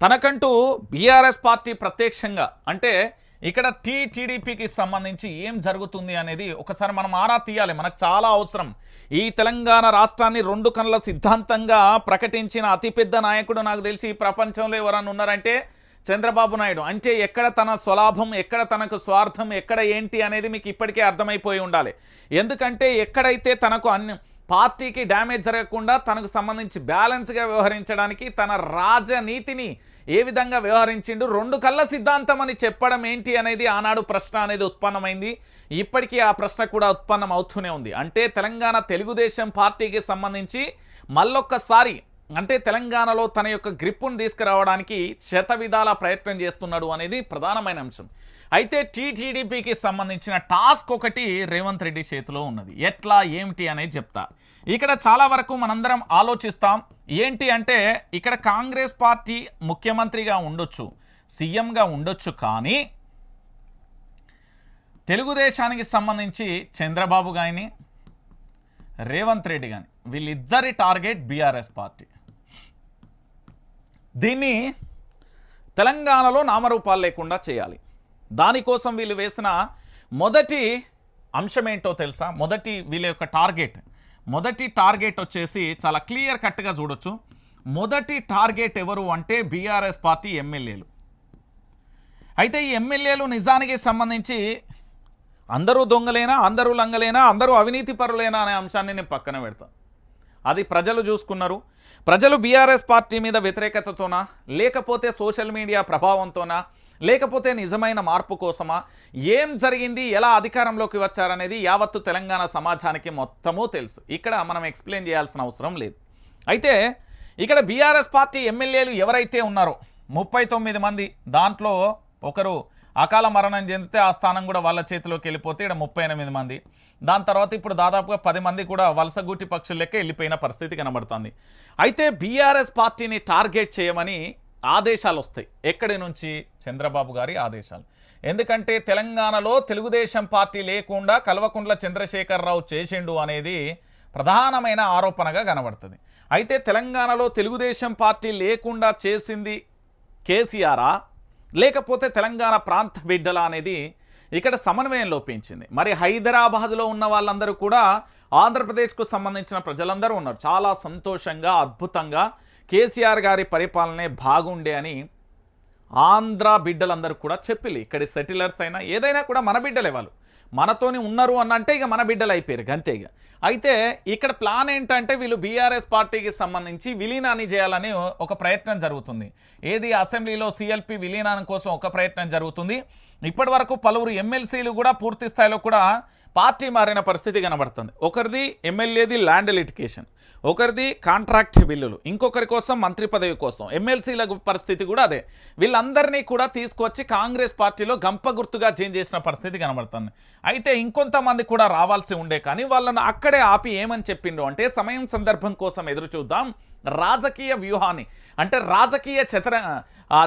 తనకంటూ BRS party ప్రత్యక్షంగా అంటే ఇక్కడ టీటీడీపీకి సంబంధించి ఏం జరుగుతుంది అనేది ఒకసారి మనం ఆరా తీయాలి. మనకు చాలా అవసరం. ఈ తెలంగాణ రాష్ట్రాన్ని రెండు కళ్ళ సిద్ధాంతంగా ప్రకటించిన అతిపెద్ద నాయకుడు నాకు తెలిసి ఈ ప్రపంచంలో ఎవరన్నా ఉన్నారంటే చంద్రబాబు నాయుడు. అంటే ఎక్కడ తన స్వలాభం ఎక్కడ తనకు స్వార్థం ఎక్కడ ఏంటి అనేది మీకు ఇప్పటికే అర్థమైపోయి ఉండాలి. ఎందుకంటే ఎక్కడైతే తనకు అన్ని పార్టీకి డ్యామేజ్ జరగకుండా తనకు సంబంధించి బ్యాలెన్స్గా వ్యవహరించడానికి తన రాజనీతిని ఏ విధంగా వ్యవహరించిండు రెండు కళ్ళ సిద్ధాంతం అని చెప్పడం ఏంటి అనేది ఆనాడు ప్రశ్న అనేది ఉత్పన్నమైంది. ఇప్పటికీ ఆ ప్రశ్న కూడా ఉత్పన్నం అవుతూనే ఉంది. అంటే తెలంగాణ తెలుగుదేశం పార్టీకి సంబంధించి మళ్ళొక్కసారి అంటే తెలంగాణలో తన యొక్క గ్రిప్పును తీసుకురావడానికి శత ప్రయత్నం చేస్తున్నాడు అనేది ప్రధానమైన అంశం. అయితే టీటీడీపీకి సంబంధించిన టాస్క్ ఒకటి రేవంత్ రెడ్డి చేతిలో ఉన్నది. ఎట్లా ఏమిటి అనేది చెప్తా. ఇక్కడ చాలా వరకు మనందరం ఆలోచిస్తాం ఏంటి అంటే ఇక్కడ కాంగ్రెస్ పార్టీ ముఖ్యమంత్రిగా ఉండొచ్చు సీఎంగా ఉండొచ్చు కానీ తెలుగుదేశానికి సంబంధించి చంద్రబాబు గాని రేవంత్ రెడ్డి కానీ వీళ్ళిద్దరి టార్గెట్ బీఆర్ఎస్ పార్టీ. దీన్ని తెలంగాణలో నామరూపాలు లేకుండా చేయాలి. దానికోసం వీళ్ళు వేసిన మొదటి అంశం ఏంటో తెలుసా? మొదటి వీళ్ళ యొక్క టార్గెట్. మొదటి టార్గెట్ వచ్చేసి చాలా క్లియర్ కట్గా చూడొచ్చు. మొదటి టార్గెట్ ఎవరు అంటే బీఆర్ఎస్ పార్టీ ఎమ్మెల్యేలు. అయితే ఈ ఎమ్మెల్యేలు నిజానికి సంబంధించి అందరూ దొంగలేనా? అందరూ లంగలేనా? అందరూ అవినీతి పరులేనా? అనే అంశాన్ని నేను పక్కన పెడతాను అది ప్రజలు చూసుకున్నారు. ప్రజలు బీఆర్ఎస్ పార్టీ మీద వ్యతిరేకతతోనా లేకపోతే సోషల్ మీడియా ప్రభావంతోనా లేకపోతే నిజమైన మార్పు కోసమా ఏం జరిగింది ఎలా అధికారంలోకి వచ్చారనేది యావత్తు తెలంగాణ సమాజానికి మొత్తము తెలుసు. ఇక్కడ మనం ఎక్స్ప్లెయిన్ చేయాల్సిన అవసరం లేదు. అయితే ఇక్కడ బీఆర్ఎస్ పార్టీ ఎమ్మెల్యేలు ఎవరైతే ఉన్నారో ముప్పై తొమ్మిది మంది దాంట్లో ఒకరు అకాల మరణం చెందితే ఆ స్థానం కూడా వాళ్ళ చేతిలోకి వెళ్ళిపోతే ఇక్కడ ముప్పై ఎనిమిది మంది. దాని తర్వాత ఇప్పుడు దాదాపుగా పది మంది కూడా వలసగూటి పక్షుల లెక్క వెళ్ళిపోయిన పరిస్థితి కనబడుతుంది. అయితే బీఆర్ఎస్ పార్టీని టార్గెట్ చేయమని ఆదేశాలు వస్తాయి. ఎక్కడి నుంచి? చంద్రబాబు గారి ఆదేశాలు. ఎందుకంటే తెలంగాణలో తెలుగుదేశం పార్టీ లేకుండా కల్వకుంట్ల చంద్రశేఖరరావు చేసిండు అనేది ప్రధానమైన ఆరోపణగా కనబడుతుంది. అయితే తెలంగాణలో తెలుగుదేశం పార్టీ లేకుండా చేసింది కేసీఆరా? లేకపోతే తెలంగాణ ప్రాంత బిడ్డల అనేది ఇక్కడ సమన్వయం లోపించింది మరి హైదరాబాద్లో ఉన్న వాళ్ళందరూ కూడా ఆంధ్రప్రదేశ్కు సంబంధించిన ప్రజలందరూ ఉన్నారు. చాలా సంతోషంగా అద్భుతంగా కేసీఆర్ గారి పరిపాలనే బాగుండే అని ఆంధ్ర బిడ్డలందరూ కూడా చెప్పిల్లు. ఇక్కడి సెటిలర్స్ అయినా ఏదైనా కూడా మన బిడ్డలే వాళ్ళు. మనతోని ఉన్నారు అని అంటే ఇక మన బిడ్డలు అయిపోయారు గంతే ఇక. అయితే ఇక్కడ ప్లాన్ ఏంటంటే వీళ్ళు బీఆర్ఎస్ పార్టీకి సంబంధించి విలీనాన్ని చేయాలని ఒక ప్రయత్నం జరుగుతుంది. ఏది అసెంబ్లీలో సిఎల్పి విలీనాన్ని కోసం ఒక ప్రయత్నం జరుగుతుంది. ఇప్పటి వరకు పలువురు ఎమ్మెల్సీలు కూడా పూర్తి స్థాయిలో కూడా పార్టీ మారిన పరిస్థితి కనబడుతుంది. ఒకరిది ఎమ్మెల్యేది ల్యాండ్ లిటికేషన్ ఒకరిది కాంట్రాక్ట్ బిల్లులు ఇంకొకరి కోసం మంత్రి పదవి కోసం. ఎమ్మెల్సీల పరిస్థితి కూడా అదే. వీళ్ళందరినీ కూడా తీసుకొచ్చి కాంగ్రెస్ పార్టీలో గంప గుర్తుగా చేంజ్ చేసిన పరిస్థితి కనబడుతుంది. అయితే ఇంకొంతమంది కూడా రావాల్సి ఉండే కానీ వాళ్ళను అక్కడే ఆపి ఏమని చెప్పిండ్రు? అంటే సమయం సందర్భం కోసం ఎదురు చూద్దాం రాజకీయ వ్యూహాన్ని. అంటే రాజకీయ చదర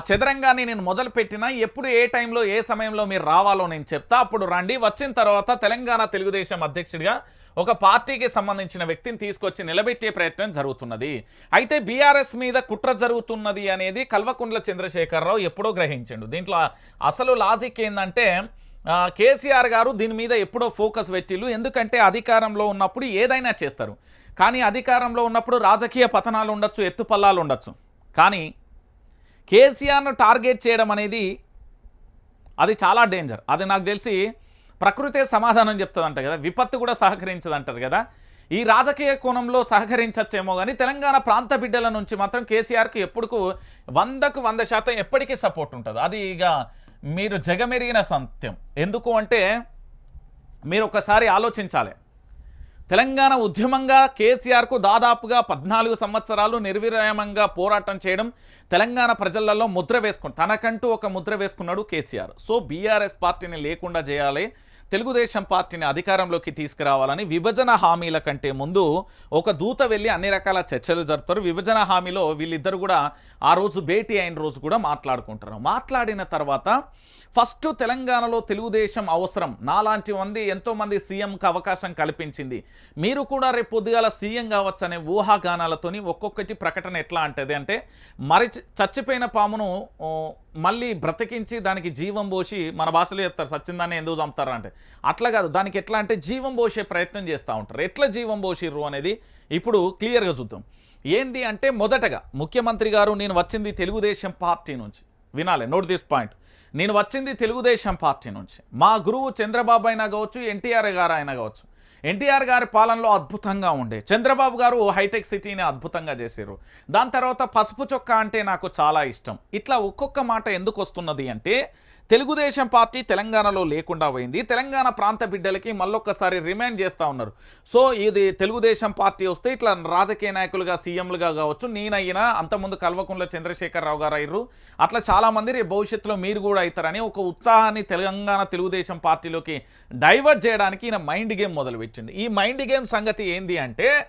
చదరంగాన్ని నేను మొదలుపెట్టినా ఎప్పుడు ఏ టైంలో ఏ సమయంలో మీరు రావాలో నేను చెప్తా. అప్పుడు రండి. వచ్చిన తర్వాత తెలంగాణ తెలుగుదేశం అధ్యక్షుడిగా ఒక పార్టీకి సంబంధించిన వ్యక్తిని తీసుకొచ్చి నిలబెట్టే ప్రయత్నం జరుగుతున్నది. అయితే బీఆర్ఎస్ మీద కుట్ర జరుగుతున్నది అనేది కల్వకుంట్ల చంద్రశేఖరరావు ఎప్పుడో గ్రహించండు. దీంట్లో అసలు లాజిక్ ఏంటంటే కేసీఆర్ గారు దీని మీద ఎప్పుడో ఫోకస్ పెట్టిళ్ళు ఎందుకంటే అధికారంలో ఉన్నప్పుడు ఏదైనా చేస్తారు. కానీ అధికారంలో ఉన్నప్పుడు రాజకీయ పతనాలు ఉండొచ్చు ఎత్తుపల్లాలు ఉండొచ్చు. కానీ కేసీఆర్ను టార్గెట్ చేయడం అనేది అది చాలా డేంజర్. అది నాకు తెలిసి ప్రకృతే సమాధానం చెప్తుందంట కదా. విపత్తు కూడా సహకరించదంటారు కదా. ఈ రాజకీయ కోణంలో సహకరించచ్చేమో కానీ తెలంగాణ ప్రాంత బిడ్డల నుంచి మాత్రం కేసీఆర్కి ఎప్పుడుకు వందకు వంద శాతం ఎప్పటికీ సపోర్ట్ ఉంటుంది. అది ఇక మీరు జగమెరిగిన సత్యం. ఎందుకు అంటే మీరు ఒకసారి ఆలోచించాలి. తెలంగాణ ఉద్యమంగా కేసీఆర్కు దాదాపుగా పద్నాలుగు సంవత్సరాలు నిర్విరామంగా పోరాటం చేయడం తెలంగాణ ప్రజలలో ముద్ర వేసుకుని తనకంటూ ఒక ముద్ర వేసుకున్నాడు కేసీఆర్. సో బీఆర్ఎస్ పార్టీని లేకుండా చేయాలి. తెలుగుదేశం పార్టీని అధికారంలోకి తీసుకురావాలని విభజన హామీల కంటే ముందు ఒక దూత వెళ్ళి అన్ని రకాల చర్చలు జరుపుతారు. విభజన హామీలో వీళ్ళిద్దరు కూడా ఆ రోజు భేటీ అయిన రోజు కూడా మాట్లాడుకుంటారు. మాట్లాడిన తర్వాత ఫస్ట్ తెలంగాణలో తెలుగుదేశం అవసరం. నాలాంటి మంది ఎంతోమంది సీఎంకి అవకాశం కల్పించింది. మీరు కూడా రేపు పొద్దుగాల సీఎం కావచ్చనే ఊహాగానాలతోని ఒక్కొక్కటి ప్రకటన ఎట్లా అంటది అంటే మరి చచ్చిపోయిన పామును మళ్ళీ బ్రతికించి దానికి జీవం పోసి మన భాషలో చెప్తారు సచ్చిందాన్ని ఎందుకు చంపుతారు అంటే. అట్లా కాదు దానికి ఎట్లా అంటే జీవం పోసే ప్రయత్నం చేస్తూ ఉంటారు. ఎట్లా జీవం పోసిర్రు అనేది ఇప్పుడు క్లియర్గా చూద్దాం. ఏంది అంటే మొదటగా ముఖ్యమంత్రి గారు నేను వచ్చింది తెలుగుదేశం పార్టీ నుంచి. వినాలి నోట్ దిస్ పాయింట్. నేను వచ్చింది తెలుగుదేశం పార్టీ నుంచి. మా గురువు చంద్రబాబు అయినా కావచ్చు ఎన్టీఆర్ గారు అయినా కావచ్చు. ఎన్టీఆర్ గారి పాలనలో అద్భుతంగా ఉండే. చంద్రబాబు గారు హైటెక్ సిటీని అద్భుతంగా చేశారు దాని తర్వాత పసుపు చొక్కా అంటే నాకు చాలా ఇష్టం. ఇట్లా ఒక్కొక్క మాట ఎందుకు వస్తున్నది అంటే తెలుగుదేశం పార్టీ తెలంగాణలో లేకుండా పోయింది. తెలంగాణ ప్రాంత బిడ్డలకి మళ్ళొక్కసారి రిమైండ్ చేస్తూ ఉన్నారు. సో ఇది తెలుగుదేశం పార్టీ వస్తే ఇట్లా రాజకీయ నాయకులుగా సీఎంలుగా కావచ్చు నేనైనా అంతకుముందు కల్వకుంట్ల చంద్రశేఖరరావు గారు అయ్యారు అట్లా చాలామంది రేపు భవిష్యత్తులో మీరు కూడా అవుతారని ఒక ఉత్సాహాన్ని తెలంగాణ తెలుగుదేశం పార్టీలోకి డైవర్ట్ చేయడానికి ఈయన మైండ్ గేమ్ మొదలుపెట్టింది ఈ మైండ్ గేమ్ సంగతి ఏంది అంటే